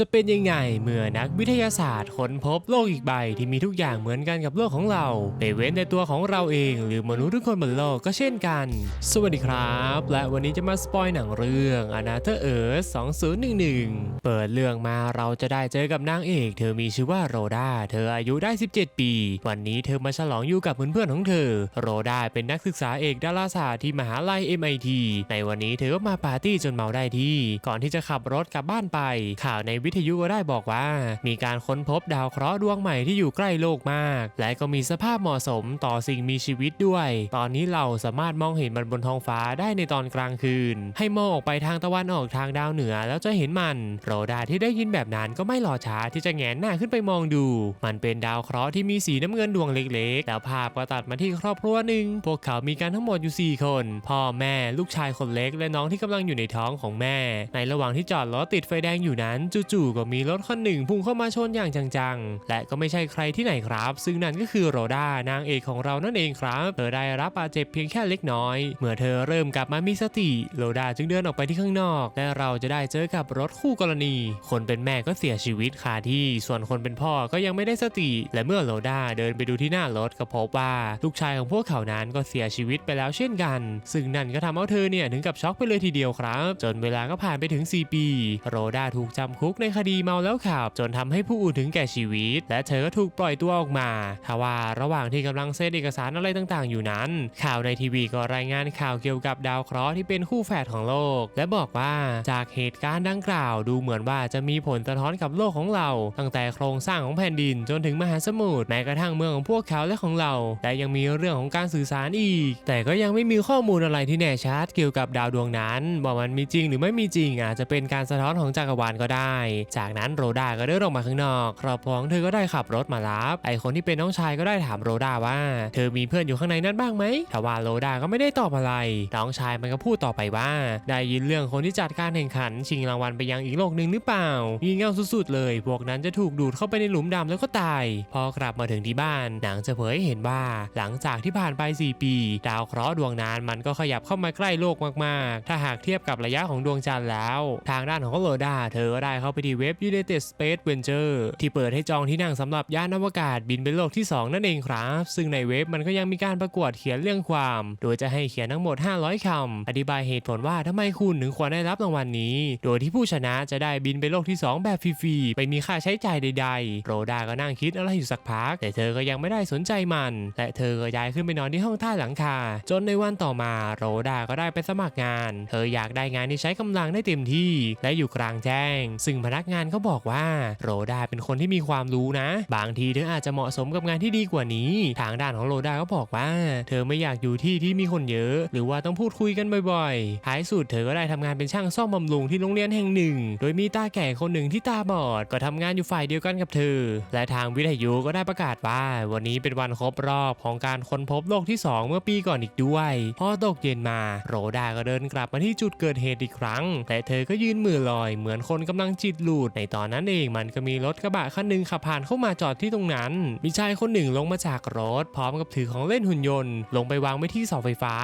จะเป็นยังไงเมื่อนักวิทยาศาสตร์ค้นพบโลกอีกใบที่มีทุกอย่างเหมือนกันกับโลกของเราไม่เว้นแต่ตัวของเราเองหรือมนุษย์ทุกคนบนโลกก็เช่นกัน สวัสดีครับ และวันนี้จะมาสปอยหนังเรื่อง Another Earth 2011 เปิดเรื่องมาเราจะได้เจอกับนางเอก เธอมีชื่อว่าโรดาเธออายุได้ 17 ปี วันนี้เธอมาฉลองอยู่กับเพื่อนๆของเธอ โรดาเป็นนักศึกษาเอกดาราศาสตร์ที่มหาลัย MIT ในวันนี้เธอก็มาปาร์ตี้จนเมาได้ที่ ก่อนที่จะขับรถกลับบ้านไปข่าวในวิทยุก็ได้บอกว่า มีการค้นพบดาวเคราะห์ดวงใหม่ที่อยู่ใกล้โลกมาก และก็มีสภาพเหมาะสมต่อสิ่งมีชีวิตด้วย ตอนนี้เราสามารถมองเห็นมันบนท้องฟ้าได้ในตอนกลางคืน ให้มองออกไปทางตะวันออกทางดาวเหนือแล้วจะเห็นมันโรดาที่ได้ยินแบบนั้นก็ไม่รอช้าที่จะแงนหน้าขึ้นไปมองดู มันเป็นดาวเคราะห์ที่มีสีน้ำเงินดวงเล็กๆ แล้วภาพก็ตัดมาที่ครอบครัวหนึ่งพวกเขามีกันทั้งหมดอยู่ 4 คน พ่อแม่ลูกชายคนเล็ก และน้องที่กำลังอยู่ในท้องของแม่ ในระหว่างที่จอดรถติดไฟแดงอยู่นั้นจู่ๆก็มีรถคันหนึ่งพุ่งเข้ามาชนอย่างจังๆ และก็ไม่ใช่ใครที่ไหนครับ ซึ่งนั่นก็คือโรดานางเอกของเรานั่นเองครับเธอได้รับบาดเจ็บเพียงแค่เล็กน้อย เมื่อเธอเริ่มกลับมามีสติโรดาจึงเดินออกไปที่ข้างนอก และเราจะได้เจอกับรถคู่กรณี คนเป็นแม่ก็เสียชีวิตคาที่ส่วนคนเป็นพ่อก็ยังไม่ได้สติ และเมื่อโรดาเดินไปดูที่หน้ารถก็พบว่าลูกชายของพวกเขานั้นก็เสียชีวิตไปแล้วเช่นกัน ซึ่งนั่นก็ทำเอาเธอเนี่ยถึงกับช็อกไปเลยทีเดียวครับ จนเวลาก็ผ่านไปถึง 4 ปี โรดาถูกจำคุกในคดีเมาแล้วขับ จนทำให้ผู้อื่นถึงแก่ชีวิต และเธอก็ถูกปล่อยตัวออกมาทว่าระหว่างที่กำลังเซ็นเอกสารอะไรต่างๆ อยู่นั้น ข่าวในทีวีก็รายงานข่าวเกี่ยวกับดาวเคราะห์ที่เป็นคู่แฝดของโลก และบอกว่าจากเหตุการณ์ดังกล่าวดูเหมือนว่าจะมีผลสะท้อนกับโลกของเรา ตั้งแต่โครงสร้างของแผ่นดินจนถึงมหาสมุทรแม้กระทั่งเมืองของพวกเขาและของเรา และยังมีเรื่องของการสื่อสารอีก แต่ก็ยังไม่มีข้อมูลอะไรที่แน่ชัดเกี่ยวกับดาวดวงนั้นว่ามันมีจริงหรือไม่มีจริงอาจจะเป็นการสะท้อนของจักรวาลก็ได้จากนั้นโรดาก็เดินออกมาข้างนอกครอบครัวของเธอก็ได้ขับรถมารับไอคนที่เป็นน้องชายก็ได้ถามโรดาว่า เธอมีเพื่อนอยู่ข้างในนั้นบ้างไหมทว่าโรดาก็ไม่ได้ตอบอะไร น้องชายมันก็พูดต่อไปว่า ได้ยินเรื่องคนที่จัดการแข่งขัน ชิงรางวัลไปยังอีกโลกหนึ่งหรือเปล่างี่เงาสุดๆเลย พวกนั้นจะถูกดูดเข้าไปในหลุมดำแล้วก็ตาย พอกลับมาถึงที่บ้านหนังจะเผยให้เห็นว่า หลังจากที่ผ่านไป 4 ปี ดาวเคราะห์ดวงนั้นมันก็ขยับเข้ามาใกล้โลกมากๆ ถ้าหากเทียบกับระยะของดวงจันทร์แล้ว ทางด้านของโรดาเธอก็ได้เข้าไปที่เว็บ United Space Venture ที่เปิดให้จองที่นั่งสำหรับยานอวกาศบินไปโลกที่ 2 นั่นเองครับ ซึ่งในเว็บมันก็ยังมีการประกวดเขียนเรื่องความ โดยจะให้เขียนทั้งหมด 500 คำ อธิบายเหตุผลว่าทำไมคุณถึงควรได้รับรางวัลนี้ โดยที่ผู้ชนะจะได้บินไปโลกที่ 2 แบบฟรีๆไม่มีค่าใช้จ่ายใดๆ โรดาก็นั่งคิดอะไรอยู่สักพัก แต่เธอก็ยังไม่ได้สนใจมัน และเธอก็ย้ายขึ้นไปนอนที่ห้องใต้หลังคา จนในวันต่อมาโรดาก็ได้ไปสมัครงาน เธออยากได้งานที่ใช้กำลังได้เต็มที่และอยู่กลางแจ้ง ซึ่งพนักงานเขาบอกว่าโรดาเป็นคนที่มีความรู้นะ บางทีเธออาจจะเหมาะสมกับงานที่ดีกว่านี้ ทางด้านของโรดาก็บอกว่า เธอไม่อยากอยู่ที่ที่มีคนเยอะ หรือว่าต้องพูดคุยกันบ่อยๆท้ายสุดเธอก็ได้ทำงานเป็นช่างซ่อมบำรุงที่โรงเรียนแห่งหนึ่ง โดยมีตาแก่คนหนึ่งที่ตาบอดก็ทำงานอยู่ฝ่ายเดียวกันกับเธอ และทางวิทยุก็ได้ประกาศว่า วันนี้เป็นวันครบรอบของการค้นพบโลกที่ 2 เมื่อปีก่อนอีกด้วยพอตกเย็นมาโรดาก็เดินกลับมาที่จุดเกิดเหตุอีกครั้ง แต่เธอก็ยืนมือลอยเหมือนคนกำลังจิตหลุด ในตอนนั้นเองมันก็มีรถกระบะคันหนึ่งขับผ่านเข้ามาจอดที่ตรงนั้น มีชายคนหนึ่งลงมาจากรถ พร้อมกับถือของเล่นหุ่นยนต์ ลงไปวางไว้ที่เสาไฟฟ้า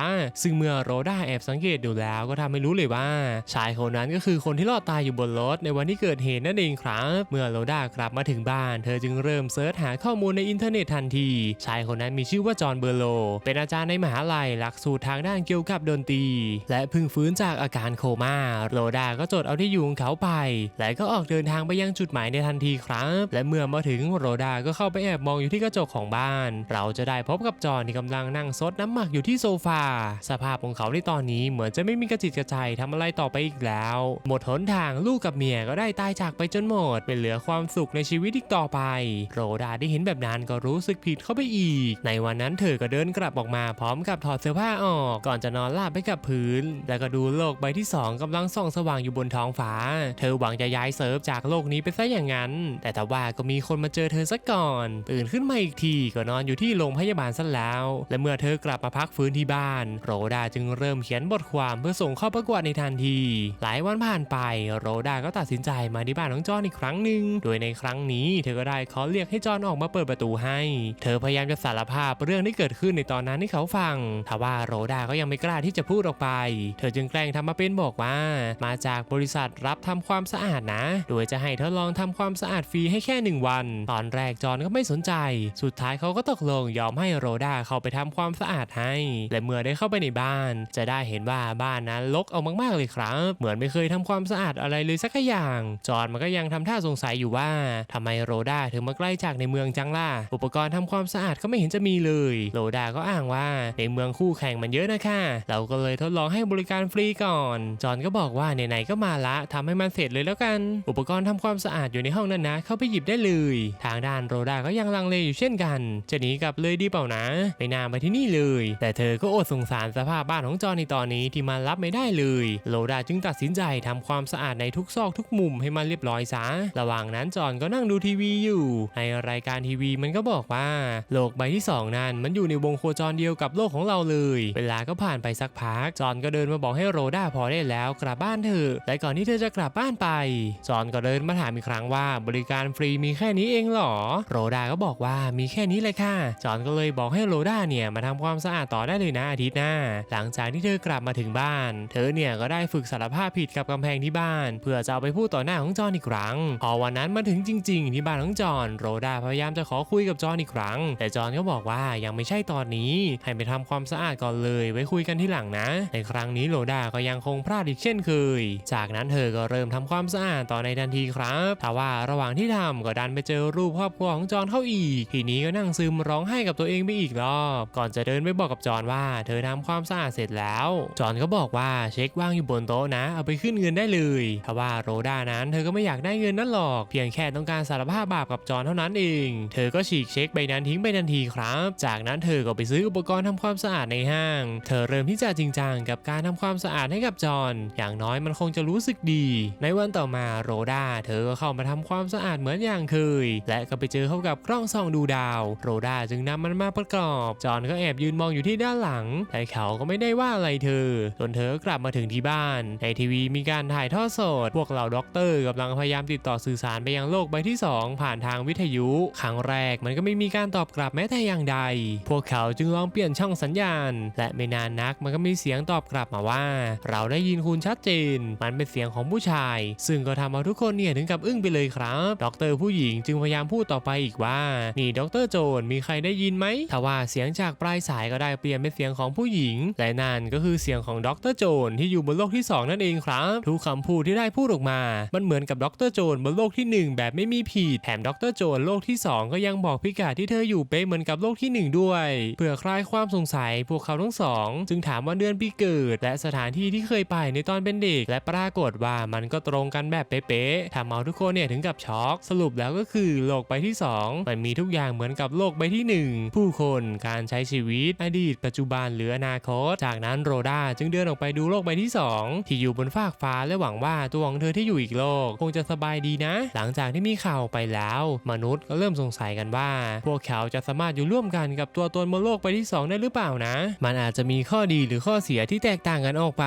ซึ่งเมื่อโรด้าแอบสังเกตดูแล้วก็ทำให้รู้เลยว่า ชายคนนั้นก็คือคนที่รอดตายอยู่บนรถในวันที่เกิดเหตุนั่นเองครับ เมื่อโรด้ากลับมาถึงบ้าน เธอจึงเริ่มเซิร์ชหาข้อมูลในอินเทอร์เน็ตทันที ชายคนนั้นมีชื่อว่าจอห์นเบอร์โล เป็นอาจารย์ในมหาลัยหลักสูตรทางด้านเกี่ยวกับดนตรี และพิ่งฟื้นจากอาการโคม่า โรด้าก็จดเอาที่อยู่ของเขาไป และก็ออกเดินทางไปยังจุดหมายในทันทีครับ และเมื่อมาถึงโรดาก็เข้าไปแอบมองอยู่ที่กระจกของบ้าน เราจะได้พบกับจอห์นที่กำลังนั่งซดน้ำหมักอยู่ที่โซฟา สภาพของเขาในตอนนี้เหมือนจะไม่มีกระจิตกระใจทำอะไรต่อไปอีกแล้ว หมดหนทางลูกกับเมียก็ได้ตายจากไปจนหมด เป็นเหลือความสุขในชีวิตอีกต่อไป โรดาได้เห็นแบบนั้นก็รู้สึกผิดเข้าไปอีก ในวันนั้นเธอก็เดินกลับออกมาพร้อมกับถอดเสื้อผ้าออก ก่อนจะนอนราบไปกับพื้น แล้วก็ดูโลกใบที่สองกำลังส่องสว่างอยู่บนท้องฟ้า เธอหวังจะย้ายเซิร์ฟจากโลกนี้ไปซะอย่างนั้น แต่แต่ว่าก็มีคนมาเจอเธอซะก่อน ตื่นขึ้นมาอีกทีก็นอนอยู่ที่โรงพยาบาลซะแล้ว และเมื่อเธอกลับมาพักฟื้นที่บ้าน โรดาจึงเริ่มเขียนบทความเพื่อส่งเข้าประกวดในทันที หลายวันผ่านไป โรดาก็ตัดสินใจมาที่บ้านของจอห์นอีกครั้งหนึ่ง โดยในครั้งนี้เธอก็ได้ขอเรียกให้จอห์นออกมาเปิดประตูให้ เธอพยายามจะสารภาพเรื่องที่เกิดขึ้นในตอนนั้นให้เขาฟังทว่าโรดาก็ยังไม่กล้าที่จะพูดออกไป เธอจึงแกล้งทำมาเป็นบอกว่า มาจากบริษัทรับทำความสะอาดนะโดยจะให้ทดลองทำความสะอาดฟรีให้แค่หนึ่งวัน ตอนแรกจอห์นก็ไม่สนใจ สุดท้ายเขาก็ตกลงยอมให้โรด้าเข้าไปทำความสะอาดให้ และเมื่อได้เข้าไปในบ้าน จะได้เห็นว่าบ้านนั้นรกเอามากๆเลยครับ เหมือนไม่เคยทำความสะอาดอะไรเลยสักอย่าง จอห์นมันก็ยังทำท่าสงสัยอยู่ว่าทำไมโรด้าถึงมาใกล้จากในเมืองจังล่ะ อุปกรณ์ทำความสะอาดก็ไม่เห็นจะมีเลย โรด้าก็อ้างว่าในเมืองคู่แข่งมันเยอะนะคะเราก็เลยทดลองให้บริการฟรีก่อน จอห์นก็บอกว่าไหนๆก็มาละทำให้มันเสร็จเลยแล้วกันอุปกรณ์ทำความสะอาดอยู่ในห้องนั้นนะ เข้าไปหยิบได้เลย ทางด้านโรดาก็ยังลังเลอยู่เช่นกัน จะหนีกลับเลยดีเปล่านะไม่น่ามาที่นี่เลย แต่เธอก็อดสงสารสภาพบ้านของจอนในตอนนี้ที่มันรับไม่ได้เลย โรดาจึงตัดสินใจทำความสะอาดในทุกซอกทุกมุมให้มันเรียบร้อยซะ ระหว่างนั้นจอนก็นั่งดูทีวีอยู่ ในรายการทีวีมันก็บอกว่า โลกใบที่สองนั้นมันอยู่ในวงโคจรเดียวกับโลกของเราเลย เวลาก็ผ่านไปสักพัก จอนก็เดินมาบอกให้โรดาพอได้แล้วกลับบ้านเถอะ และก่อนที่เธอจะกลับบ้านไปจอนก็เดินมาถามอีกครั้งว่าบริการฟรีมีแค่นี้เองเหรอ โรดาก็บอกว่ามีแค่นี้เลยค่ะ จอนก็เลยบอกให้โรดาเนี่ยมาทำความสะอาดต่อได้เลยนะอาทิตย์หน้า หลังจากที่เธอกลับมาถึงบ้าน เธอเนี่ยก็ได้ฝึกสารภาพผิดกับกำแพงที่บ้าน เพื่อจะเอาไปพูดต่อหน้าของจอนอีกครั้ง พอวันนั้นมาถึงจริง ๆ ที่บ้านของจอนโรดาพยายามจะขอคุยกับจอนอีกครั้ง แต่จอนก็บอกว่ายังไม่ใช่ตอนนี้ ให้ไปทำความสะอาดก่อนเลย ไว้คุยกันที่หลังนะ ในครั้งนี้โรดาก็ยังคงพลาดอีกเช่นเคย จากนั้นเธอก็เริ่มทำความสะอาดต่อในทันทีครับแต่ว่าระหว่างที่ทำก็ดันไปเจอรูปครอบครัวของจอนเข้าอีก ทีนี้ก็นั่งซึมร้องไห้กับตัวเองไปอีกรอบ ก่อนจะเดินไปบอกกับจอนว่า เธอทำความสะอาดเสร็จแล้ว จอนก็บอกว่าเช็คว่างอยู่บนโต๊ะนะ เอาไปขึ้นเงินได้เลยทว่าโรดานั้นเธอก็ไม่อยากได้เงินนั่นหรอก เพียงแค่ต้องการสารภาพบาปกับจอนเท่านั้นเอง เธอก็ฉีกเช็คใบนั้นทิ้งไปทันทีครับ จากนั้นเธอก็ไปซื้ออุปกรณ์ทำความสะอาดในห้าง เธอเริ่มที่จะจริงจังกับการทำความสะอาดให้กับจอนอย่างน้อยมันคงจะรู้สึกดี ในวันต่อมาโรดาเธอก็เข้ามาทำความสะอาดเหมือนอย่างเคย และก็ไปเจอเข้ากับกล้องส่องดูดาว โรดาจึงนำมันมาประกอบ จอห์นก็แอบยืนมองอยู่ที่ด้านหลัง แต่เขาก็ไม่ได้ว่าอะไรเธอ จนเธอก็กลับมาถึงที่บ้าน ในทีวีมีการถ่ายทอดสด พวกเหล่าด็อกเตอร์กำลังพยายามติดต่อสื่อสารไปยังโลกใบที่ 2 ผ่านทางวิทยุครั้งแรกมันก็ไม่มีการตอบกลับแม้แต่อย่างใด พวกเขาจึงลองเปลี่ยนช่องสัญญาณ และไม่นานนักมันก็มีเสียงตอบกลับมาว่า เราได้ยินคุณชัดเจน มันเป็นเสียงของผู้ชาย ซึ่งก็ทำเอาทุกคนเนี่ยถึงกับอึ้งไปเลยครับด็อกเตอร์ผู้หญิงจึงพยายามพูดต่อไปอีกว่า นี่ด็อกเตอร์โจนมีใครได้ยินไหมทว่าเสียงจากปลายสายก็ได้เปลี่ยนเป็นเสียงของผู้หญิง และนั่นก็คือเสียงของด็อกเตอร์โจนที่อยู่บนโลกที่สองนั่นเองครับทุกคำพูดที่ได้พูดออกมา มันเหมือนกับด็อกเตอร์โจนบนโลกที่หนึ่งแบบไม่มีผิดแถมด็อกเตอร์โจนโลกที่สองก็ยังบอกพิกัดที่เธออยู่เป๊ะเหมือนกับโลกที่หนึ่งด้วย เพื่อคลายความสงสัยพวกเขาทั้งสองจึงถามวันเดือนปีเกิด และสถานที่ที่เคยไปในตอนเป็นเด็ก และปรากฏว่ามันก็ตรงกันแบบเป๊ะๆทำเอาทุกคนเนี่ยถึงกับช็อกสรุปแล้วก็คือโลกใบที่สองมันมีทุกอย่างเหมือนกับโลกใบที่หนึ่งผู้คนการใช้ชีวิต อดีต ปัจจุบันหรืออนาคต จากนั้นโรดาจึงเดินออกไปดูโลกใบที่สองที่อยู่บนฟากฟ้าและหวังว่าตัวของเธอที่อยู่อีกโลก คงจะสบายดีนะ หลังจากที่มีข่าวไปแล้ว มนุษย์ก็เริ่มสงสัยกันว่า พวกเขาจะสามารถอยู่ร่วมกันกับตัวตนบนโลกใบที่สองได้หรือเปล่านะ มันอาจจะมีข้อดีหรือข้อเสียที่แตกต่างกันออกไป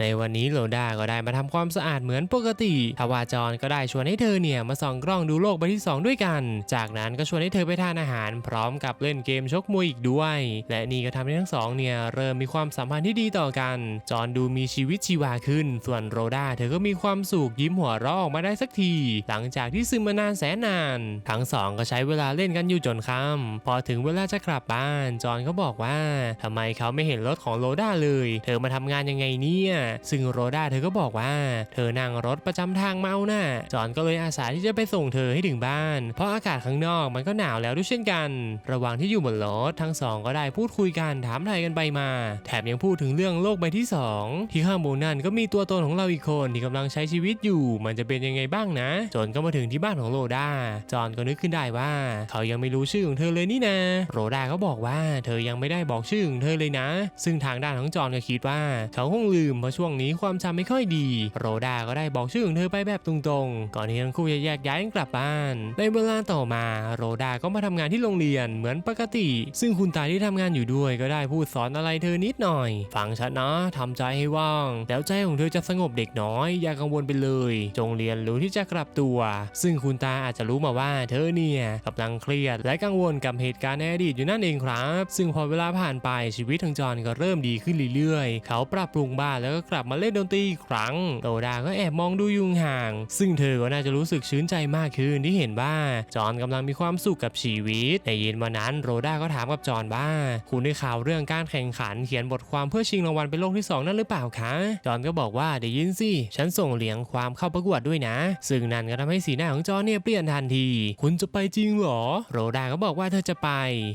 ในวันนี้โรดาก็ได้มาทำความสะอาดเหมือนปกติทวาจรก็ได้ชวนให้เธอเนี่ยมาส่องกล้องดูโลกใบที่สองด้วยกัน จากนั้นก็ชวนให้เธอไปทานอาหาร พร้อมกับเล่นเกมชกมวยอีกด้วย และนี่ก็ทำให้ทั้งสองเนี่ยเริ่มมีความสัมพันธ์ที่ดีต่อกัน จอนดูมีชีวิตชีวาขึ้น ส่วนโรดาเธอก็มีความสุขยิ้มหัวเราะออกมาได้สักที หลังจากที่ซึมมานานแสนนาน ทั้งสองก็ใช้เวลาเล่นกันอยู่จนค่ำพอถึงเวลาจะกลับบ้าน จอนก็บอกว่าทำไมเขาไม่เห็นรถของโรดาเลย เธอมาทำงานยังไงเนี่ย ซึ่งโรดาเธอก็บอกว่า เธอนั่งรถประจำทางเมาน่ะจอห์นก็เลยอาสาที่จะไปส่งเธอให้ถึงบ้าน เพราะอากาศข้างนอกมันก็หนาวแล้วด้วยเช่นกัน ระหว่างที่อยู่บนรถทั้งสองก็ได้พูดคุยกันถามไทยกันไปมา แถมยังพูดถึงเรื่องโลกใบที่สองที่ข้างบนนั่นก็มีตัวตนของเราอีกคนที่กำลังใช้ชีวิตอยู่ มันจะเป็นยังไงบ้างนะ จนก็มาถึงที่บ้านของโรดาจอห์นก็นึกขึ้นได้ว่า เขายังไม่รู้ชื่อของเธอเลยนี่นะ โรดาก็บอกว่าเธอยังไม่ได้บอกชื่อของเธอเลยนะ ซึ่งทางด้านของจอห์นก็คิดว่า เขาคงลืมเพราะช่วงนี้ความจำไม่ค่อยดี โรดาก็ได้บอกชื่อของเธอไปแบบตรงๆ ก่อนที่ทั้งคู่จะแยกย้ายกันกลับบ้าน ในเวลาต่อมาโรดาก็มาทำงานที่โรงเรียนเหมือนปกติ ซึ่งคุณตาที่ทำงานอยู่ด้วยก็ได้พูดสอนอะไรเธอนิดหน่อย ฟังฉันนะทำใจให้ว่าง แล้วใจของเธอจะสงบเด็กน้อย อย่ากังวลไปเลย จงเรียนรู้ที่จะกลับตัว ซึ่งคุณตาอาจจะรู้มาว่าเธอเนี่ยกำลังเครียด และกังวลกับเหตุการณ์ในอดีตอยู่นั่นเองครับ ซึ่งพอเวลาผ่านไปชีวิตของจอนก็เริ่มดีขึ้นเรื่อยๆ เขาปรับปรุงบ้านแล้วก็กลับมาเล่นดนตรีอีกครั้งโรดาก็แอบมองดูยุงหาอย่าง ซึ่งเธอก็น่าจะรู้สึกชื้นใจมากขึ้นที่เห็นว่าจอห์นกำลังมีความสุขกับชีวิต ในเย็นวันนั้นโรด้าก็ถามกับจอห์นว่า คุณได้ข่าวเรื่องการแข่งขันเขียนบทความเพื่อชิงรางวัลเป็นโลกที่สองนั่นหรือเปล่าคะ จอห์นก็บอกว่าได้ยินสิ ฉันส่งเหลียงความเข้าประกวดด้วยนะ ซึ่งนั่นก็ทำให้สีหน้าของจอห์นเนี่ยเปลี่ยนทันที คุณจะไปจริงเหรอ โรด้าก็บอกว่าเธอจะไป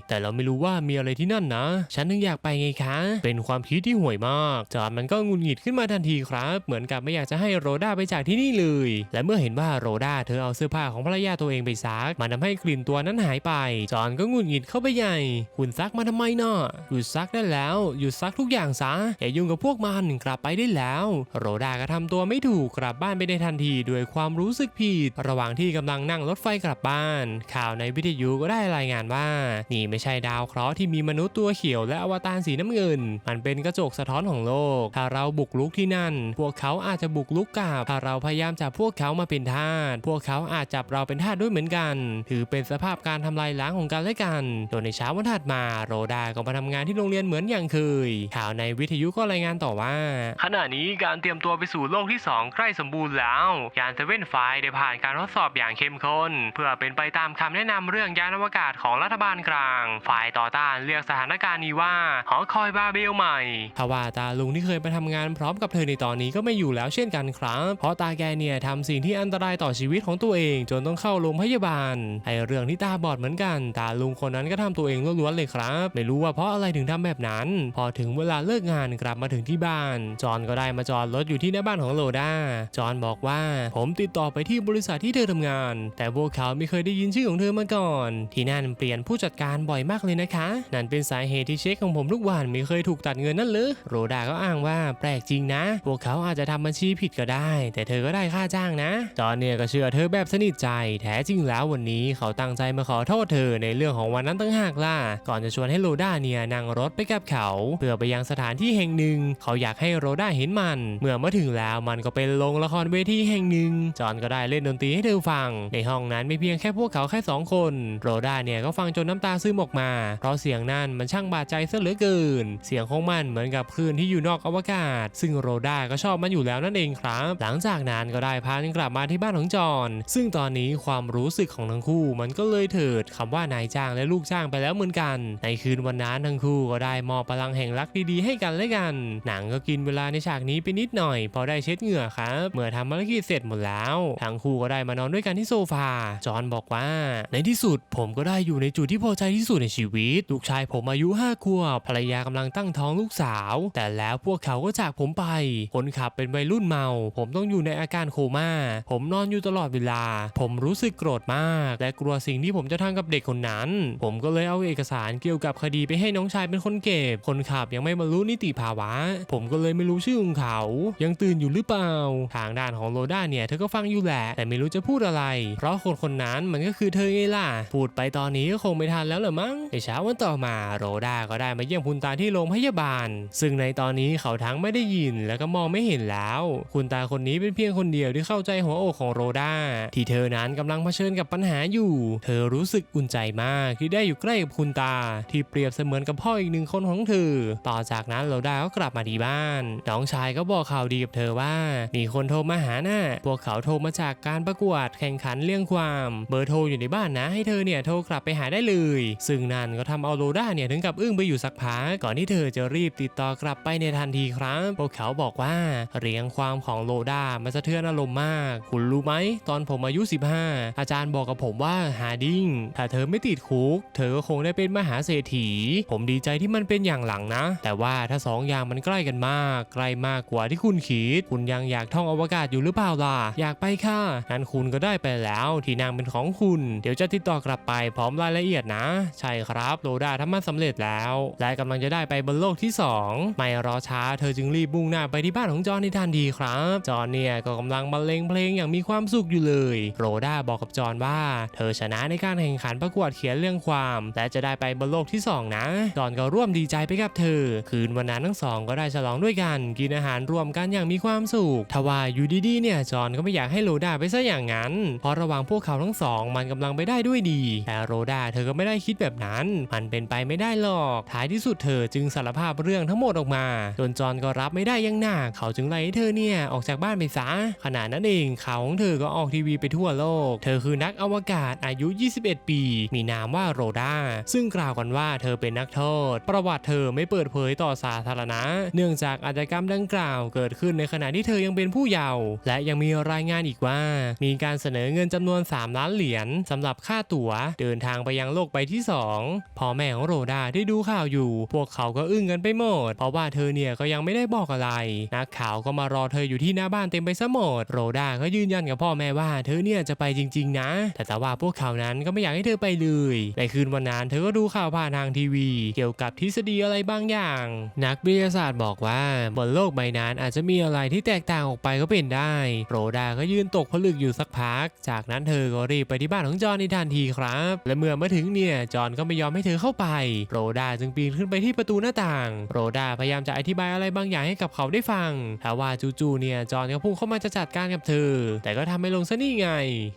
แต่เราไม่รู้ว่ามีอะไรที่นั่นนะ ฉันถึงอยากไปไงคะ เป็นความคิดที่ห่วยมาก จอห์นมันก็งุนหงิดขึ้นมาทันทีครับ เหมือนกับไม่อยากจะให้โรด้าไปจากที่นี่เลยและเมื่อเห็นว่าโรด้าเธอเอาเสื้อผ้าของภรรยาตัวเองไปซัก มันทำให้กลิ่นตัวนั้นหายไป จอนก็งุนหงิดเข้าไปใหญ่ คุณซักมาทำไมเนาะหยุดซักได้แล้ว หยุดซักทุกอย่างซะ อย่ายุ่งกับพวกมัน กลับไปได้แล้ว โรดาก็ทำตัวไม่ถูกกลับบ้านไปในทันทีด้วยความรู้สึกผิด ระหว่างที่กำลังนั่งรถไฟกลับบ้าน ข่าวในวิทยุก็ได้รายงานว่า นี่ไม่ใช่ดาวเคราะห์ที่มีมนุษย์ตัวเขียวและอวตารสีน้ำเงิน มันเป็นกระจกสะท้อนของโลก ถ้าเราบุกลุกที่นั่น พวกเขาอาจจะบุกลุกกลับ ถ้าเราพยายามจับพวกเขามาเป็นทาส พวกเขาอาจจับเราเป็นทาสด้วยเหมือนกัน ถือเป็นสภาพการทำลายล้างของกันและกัน โดยในเช้าวันถัดมาโรดาก็มาทำงานที่โรงเรียนเหมือนอย่างเคย ข่าวในวิทยุก็รายงานต่อว่า ขณะนี้การเตรียมตัวไปสู่โลกที่ 2 ใกล้สมบูรณ์แล้วยานเซเว่นไฟได้ผ่านการทดสอบอย่างเข้มข้น เพื่อเป็นไปตามคำแนะนำเรื่องยานอวกาศของรัฐบาลกลาง ฝ่ายต่อต้านเรียกสถานการณ์นี้ว่าหอคอยบาเบลใหม่ทว่าตาลุงที่เคยไปทำงานพร้อมกับเธอในตอนนี้ก็ไม่อยู่แล้วเช่นกันครับเพราะตาแกเนี่ยทำสิ่งที่อันตรายต่อชีวิตของตัวเอง จนต้องเข้าโรงพยาบาลไอเรื่องที่ตาบอดเหมือนกัน ตาลุงคนนั้นก็ทำตัวเองล้วนๆเลยครับ ไม่รู้ว่าเพราะอะไรถึงทำแบบนั้น พอถึงเวลาเลิกงานกลับมาถึงที่บ้าน จอนก็ได้มาจอดรถอยู่ที่หน้าบ้านของโลดาจอนบอกว่า ผมติดต่อไปที่บริษัทที่เธอทำงาน แต่พวกเขาไม่เคยได้ยินชื่อของเธอมาก่อน ที่นั่นเปลี่ยนผู้จัดการบ่อยมากเลยนะคะ นั่นเป็นสาเหตุที่เช็คของผมทุกวันไม่เคยถูกตัดเงินนั่นหรือโรดาก็อ้างว่าแปลกจริงนะ พวกเขาอาจจะทำบัญชีผิดก็ได้ แต่เธอก็ได้ค่าจ้างนะ จอนเนี่ยก็เชื่อเธอแบบสนิทใจ แท้จริงแล้ววันนี้เขาตั้งใจมาขอโทษเธอในเรื่องของวันนั้นตั้งหากล่ะ ก่อนจะชวนให้โรด้าเนี่ยนั่งรถไปกับเขา เพื่อไปยังสถานที่แห่งหนึ่ง เขาอยากให้โรด้าเห็นมัน เมื่อมาถึงแล้วมันก็เป็นโรงละครเวทีแห่งหนึ่ง จอนก็ได้เล่นดนตรีให้เธอฟัง ในห้องนั้นไม่เพียงแค่พวกเขาแค่สองคน โรด้าเนี่ยก็ฟังจนน้ำตาซึมออกมา เพราะเสียงนั้นมันช่างบาดใจซะเหลือเกิน เสียงของมันเหมือนกับคลื่นที่อยู่นอกอวกาศ ซึ่งโรด้าก็ชอบมันอยู่แล้วนั่นเองครับ หลังจากนั้นก็ได้พากันกลับมาที่บ้านของจอห์นซึ่งตอนนี้ความรู้สึกของทั้งคู่มันก็เลยเถิดคำว่านายจ้างและลูกจ้างไปแล้วเหมือนกัน ในคืนวันนั้นทั้งคู่ก็ได้มอบพลังแห่งรักดีๆ ให้กันและกัน หนังก็กินเวลาในฉากนี้ไปนิดหน่อยพอได้เช็ดเหงื่อครับเมื่อทำภารกิจเสร็จหมดแล้วทั้งคู่ก็ได้มานอนด้วยกันที่โซฟาจอห์นบอกว่า ในที่สุดผมก็ได้อยู่ในจุดที่พอใจที่สุดในชีวิตลูกชายผมอายุห้าขวบภรรยากำลังตั้งท้องลูกสาว แต่แล้วพวกเขาก็จากผมไปคนขับเป็นวัยรุ่นเมา ผมต้องอยู่ในอาการโคม่า ผมนอนอยู่ตลอดเวลา ผมรู้สึกโกรธมาก และกลัวสิ่งที่ผมจะทำกับเด็กคนนั้น ผมก็เลยเอาเอกสารเกี่ยวกับคดีไปให้น้องชายเป็นคนเก็บ คนขับยังไม่บรรลุนิติภาวะ ผมก็เลยไม่รู้ชื่อของเขา ยังตื่นอยู่หรือเปล่า ทางด้านของโรด้าเนี่ยเธอก็ฟังอยู่แหละ แต่ไม่รู้จะพูดอะไร เพราะคนคนนั้นมันก็คือเธอไงล่ะ พูดไปตอนนี้ก็คงไม่ทันแล้วหรอมั้ง ในเช้าวันต่อมาโรด้าก็ได้มาเยี่ยมคุณตาที่โรงพยาบาล ซึ่งในตอนนี้เขาทั้งไม่ได้ยิน และก็มองไม่เห็นแล้ว คุณตาคนนี้เป็นเพียงคนเดียวที่เข้าใจหัวอกของโรดาที่เธอนั้นกำลังเผชิญกับปัญหาอยู่ เธอรู้สึกอุ่นใจมากที่ได้อยู่ใกล้กับคุณตา ที่เปรียบเสมือนกับพ่ออีกหนึ่งคนของเธอ ต่อจากนั้นโรดาก็กลับมาที่บ้านน้องชายก็บอกข่าวดีกับเธอว่า มีคนโทรมาหาหน่ะพวกเขาโทรมาจากการประกวดแข่งขันเรื่องความเบอร์โทรอยู่ในบ้านนะ ให้เธอเนี่ยโทรกลับไปหาได้เลย ซึ่งนั่นก็ทำเอาโรดาเนี่ยถึงกับอึ้งไปอยู่สักพักก่อนที่เธอจะรีบติดต่อกลับไปในทันทีครับพวกเขาบอกว่าเรียงความของโรดามันสะเทือนอารมณ์มาก คุณรู้ไหม ตอนผมอายุ 15 อาจารย์บอกกับผมว่าฮาดิ้งถ้าเธอไม่ติดคุก เธอก็คงได้เป็นมหาเศรษฐี ผมดีใจที่มันเป็นอย่างหลังนะ แต่ว่าถ้าสองอย่างมันใกล้กันมาก ใกล้มากกว่าที่คุณคิด คุณยังอยากท่องอวกาศอยู่หรือเปล่าล่ะ อยากไปค่ะงั้นคุณก็ได้ไปแล้ว ที่นางเป็นของคุณ เดี๋ยวจะติดต่อกลับไปพร้อมรายละเอียดนะ ใช่ครับโรด้าทำมันสำเร็จแล้ว และกำลังจะได้ไปบนโลกที่ 2 ไม่รอช้า เธอจึงรีบมุ่งหน้าไปที่บ้านของจอห์นในทันทีครับ จอห์นเนี่ยก็กำลังบรรเลงเพลงอย่างมีความสุขอยู่เลย โรด้าบอกกับจอนว่า เธอชนะในการแข่งขันประกวดเขียนเรื่องความ และจะได้ไปบนโลกที่ 2 นะ จอนก็ร่วมดีใจไปกับเธอ คืนวันนั้นทั้งสองก็ได้ฉลองด้วยกัน กินอาหารรวมกันอย่างมีความสุขทว่าอยู่ดีๆเนี่ยจอนก็ไม่อยากให้โรด้าไปซะอย่างนั้น เพราะระหว่างพวกเขาทั้งสอง มันกำลังไปได้ด้วยดี แต่โรด้าเธอก็ไม่ได้คิดแบบนั้น มันเป็นไปไม่ได้หรอก ท้ายที่สุดเธอจึงสารภาพเรื่องทั้งหมดออกมา จนจอนก็รับไม่ได้ยังหนักเขาจึงไล่เธอเนี่ยออกจากบ้านไปซะขณะนั้นเองข่าวของเธอก็ออกทีวีไปทั่วโลก เธอคือนักอวกาศอายุ 21 ปี มีนามว่าโรดาซึ่งกล่าวกันว่าเธอเป็นนักโทษ ประวัติเธอไม่เปิดเผยต่อสาธารณะ เนื่องจากอาชญากรรมดังกล่าวเกิดขึ้นในขณะที่เธอยังเป็นผู้เยาว์และยังมีรายงานอีกว่า มีการเสนอเงินจำนวน 3 ล้านเหรียญสำหรับค่าตั๋ว เดินทางไปยังโลกใบที่ 2พ่อแม่ของโรดาได้ดูข่าวอยู่ พวกเขาก็อึ้งกันไปหมด เพราะว่าเธอเนี่ยก็ยังไม่ได้บอกอะไร นักข่าวก็มารอเธออยู่ที่หน้าบ้านเต็มไปซะหมดโรดาก็ยืนยันกับพ่อแม่ว่าเธอเนี่ยจะไปจริง ๆ นะ แต่แต่ว่าพวกเขานั้นก็ไม่อยากให้เธอไปเลย ในคืนวันนั้นเธอก็ดูข่าวผ่านทางทีวี เกี่ยวกับทฤษฎีอะไรบางอย่าง นักวิทยาศาสตร์บอกว่าบนโลกใบนั้นอาจจะมีอะไรที่แตกต่างออกไปก็เป็นได้ โรดาก็ยืนตกผลึกอยู่สักพัก จากนั้นเธอก็รีบไปที่บ้านของจอห์นในทันทีครับ และเมื่อมาถึงเนี่ยจอห์นก็ไม่ยอมให้เธอเข้าไป โรดาจึงปีนขึ้นไปที่ประตูหน้าต่าง โรดาพยายามจะอธิบายอะไรบางอย่างให้กับเขาได้ฟังแต่ว่าจู่ๆเนี่ยจอห์นก็พุ่งเข้ามาจะจัดการกับเธอ แต่ก็ทำไม่ลงซะนี่ไง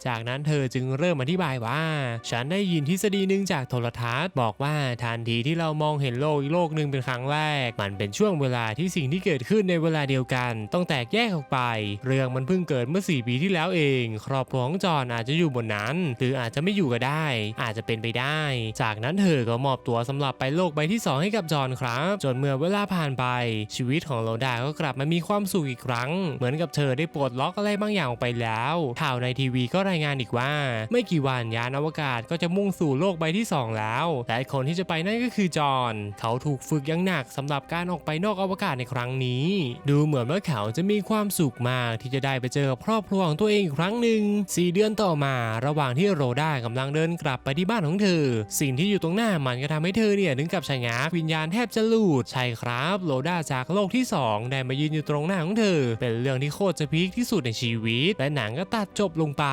จากนั้นเธอจึงเริ่มอธิบายว่า ฉันได้ยินทฤษฎีหนึ่งจากโทรทัศน์ บอกว่าทันทีที่เรามองเห็นโลกอีกโลกหนึ่งเป็นครั้งแรก มันเป็นช่วงเวลาที่สิ่งที่เกิดขึ้นในเวลาเดียวกันต้องแตกแยกออกไป เรื่องมันเพิ่งเกิดเมื่อ 4 ปีที่แล้วเอง ครอบครัวของจอห์นอาจจะอยู่บนนั้น หรืออาจจะไม่อยู่ก็ได้ อาจจะเป็นไปได้ จากนั้นเธอก็มอบตัวสำหรับไปโลกใบที่ 2 ให้กับจอห์นครับ จนเมื่อเวลาผ่านไป ชีวิตของโรดาก็กลับมามีความสุขอีกครั้ง เหมือนกับเธอได้ปลดล็อกอะไรบางอย่างออกไปแล้ว ข่าวในทีวีก็รายงานอีกว่า ไม่กี่วันยานอวกาศก็จะมุ่งสู่โลกใบที่ 2 แล้วและคนที่จะไปนั่นก็คือจอห์นเขาถูกฝึกอย่างหนักสำหรับการออกไปนอกอวกาศในครั้งนี้ ดูเหมือนว่าเขาจะมีความสุขมากที่จะได้ไปเจอกับครอบครัวของตัวเองอีกครั้งหนึ่งสี่เดือนต่อมาระหว่างที่โรด้ากำลังเดินกลับไปที่บ้านของเธอ สิ่งที่อยู่ตรงหน้ามันก็ทำให้เธอเนี่ยถึงกับชะงักวิญญาณแทบจะหลุดใช่ครับ โรด้าจากโลกที่สองได้มายืนอยู่ตรงหน้าของเธอ เป็นเรื่องที่โคตรจะพีคที่สุดในชีวิต และหนังก็ตัดจบลงไป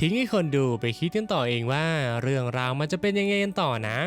ทิ้งให้คนดูไปคิดกันต่อเองว่า เรื่องราวมันจะเป็นยังไงกันต่อนะ